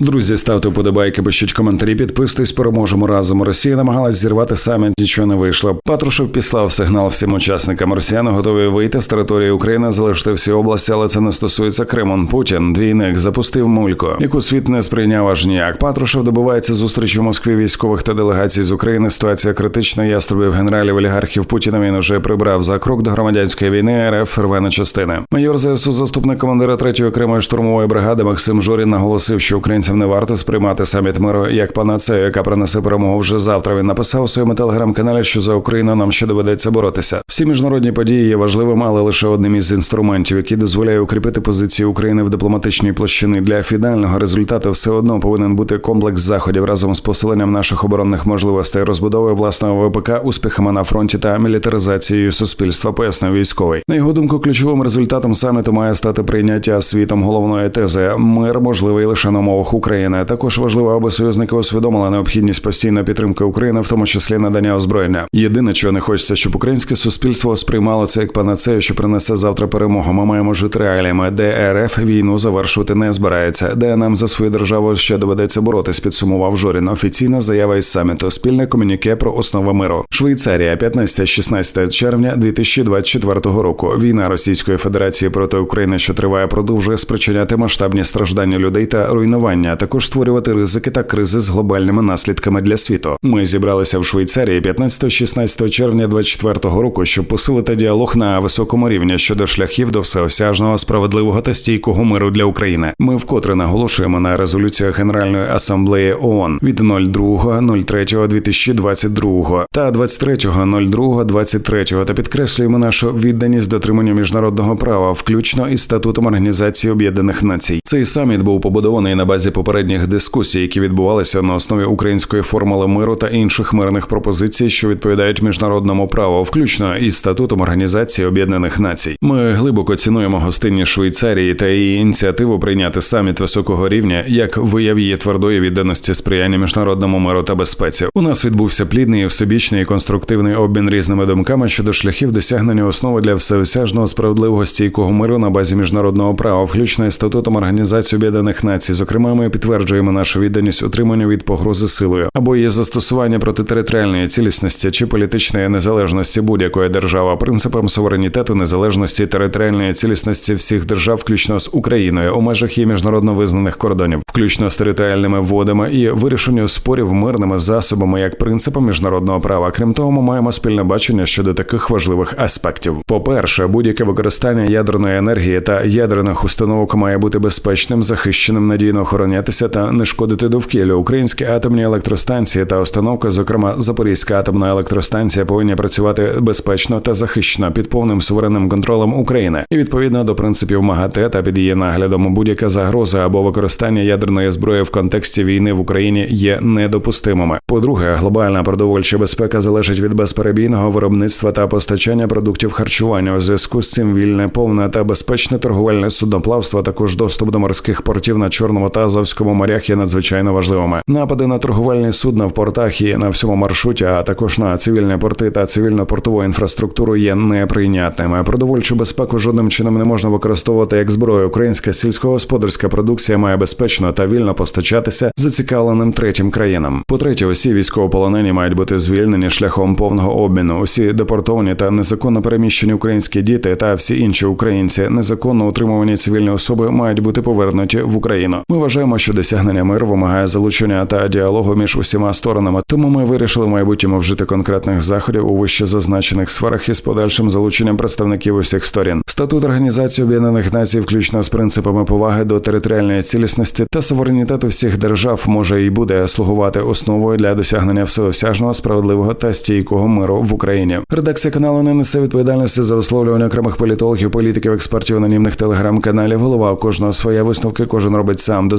Друзі, ставте вподобайки, пишіть коментарі, підписуйтесь, переможемо разом. Росія намагалась зірвати саміт, нічого не вийшло. Патрушев післав сигнал всім учасникам. Росіяни готові вийти з території України, залишити всі області, але це не стосується Криму. Путін двійник запустив мульку, яку світ не сприйняв аж ніяк. Патрушев добувається зустрічі в Москві військових та делегацій з України. Ситуація критична. Яструбів генералів олігархів Путіна він уже прибрав за крок до громадянської війни. РФ рве на частини. Майор ЗСУ, заступник командира 3-ї окремої штурмової бригади Максим Жорін наголосив, що українцям не варто сприймати саміт миру як панацею, яка принесе перемогу вже завтра. Він написав у своєму телеграм-каналі, що за Україну нам ще доведеться боротися. Всі міжнародні події є важливим, але лише одним із інструментів, який дозволяє укріпити позиції України в дипломатичній площині. Для фінального результату все одно повинен бути комплекс заходів разом з посиленням наших оборонних можливостей, розбудовою власного ВПК, успіхами на фронті та мілітаризацією суспільства. Пояснив військовий. На його думку, ключовим результатом саміту має стати прийняття світом головної тези мир можливий лише на умовах України. Також важливо, аби союзники усвідомили необхідність постійної підтримки України, в тому числі надання озброєння. Єдине, чого не хочеться, щоб українське суспільство сприймало це як панацею, що принесе завтра перемогу. Ми маємо жити реаліями, де РФ війну завершувати не збирається, де нам за свою державу ще доведеться боротись. Підсумував Жорін. Офіційна заява із саміту. Спільне комюніке про основи миру. Швейцарія, 15-16 червня 2024 року. Війна Російської Федерації проти України, що триває, продовжує спричиняти масштабні страждання людей та руйнування, а також створювати ризики та кризи з глобальними наслідками для світу. Ми зібралися в Швейцарії 15-16 червня 2024 року, щоб посилити діалог на високому рівні щодо шляхів до всеосяжного справедливого та стійкого миру для України. Ми вкотре наголошуємо на резолюціях Генеральної асамблеї ООН від 02.03.2022 та 23.02.23 та підкреслюємо нашу відданість дотриманню міжнародного права, включно із статутом Організації Об'єднаних Націй. Цей саміт був побудований на базі попередніх дискусій, які відбувалися на основі української формули миру та інших мирних пропозицій, що відповідають міжнародному праву, включно із статутом Організації Об'єднаних Націй. Ми глибоко цінуємо гостинність Швейцарії та її ініціативу прийняти саміт високого рівня як вияв її твердої відданості сприяння міжнародному миру та безпеці. У нас відбувся плідний, всебічний конструктивний обмін різними думками щодо шляхів досягнення основи для всеосяжного справедливого стійкого миру на базі міжнародного права, включно із статутом Організації Об'єднаних Націй. Зокрема, ми підтверджуємо нашу відданість утриманню від погрози силою або її застосування проти територіальної цілісності чи політичної незалежності будь-якої держави, принципам суверенітету, незалежності територіальної цілісності всіх держав, включно з Україною, у межах її міжнародно визнаних кордонів, включно з територіальними водами і вирішенню спорів мирними засобами як принципом міжнародного права. Крім того, ми маємо спільне бачення щодо таких важливих аспектів. По перше, будь-яке використання ядерної енергії та ядерних установок має бути безпечним, захищеним, надійно охоронятися та не шкодити довкіллю. Українські атомні електростанції та установки, зокрема Запорізька атомна електростанція, повинні працювати безпечно та захищено під повним суверенним контролем України і відповідно до принципів МАГАТЕ та під її наглядом будь-яка загроза або використання ядерної зброї в контексті війни в Україні є недопустимими. По-друге, глобальна продовольча безпека залежить від безперебійного виробництва та постачання продуктів харчування. У зв'язку з цим вільне, повне та безпечне торговельне судноплавство, також доступ до морських портів на Чорному та Азовському морях є надзвичайно важливими. Напади на торговельні судна в портах і на всьому маршруті, а також на цивільні порти та цивільно-портову інфраструктуру є неприйнятними. Продовольчу безпеку жодним чином не можна використовувати як зброю. Українська сільськогосподарська продукція має безпечно та вільно постачатися зацікавленим третім країнам. По третє, усі військовополонені мають бути звільнені шляхом повного обміну. Усі депортовані та незаконно переміщені українські діти та всі інші українці, незаконно утримувані цивільні особи, мають бути повернуті в Україну. Ми вважаємо, що досягнення миру вимагає залучення та діалогу між усіма сторонами. Тому ми вирішили в майбутньому вжити конкретних заходів у вище зазначених сферах із подальшим залученням представників усіх сторін. Статут Організації Об'єднаних Націй, включно з принципами поваги до територіальної цілісності та суверенітету всіх держав, може і буде слугувати основою для досягнення всеосяжного, справедливого та стійкого миру в Україні. Редакція каналу не несе відповідальності за висловлювання окремих політологів, політиків, експертів анонімних телеграм-каналів. Голова кожного своя висновки. Кожен робить сам. До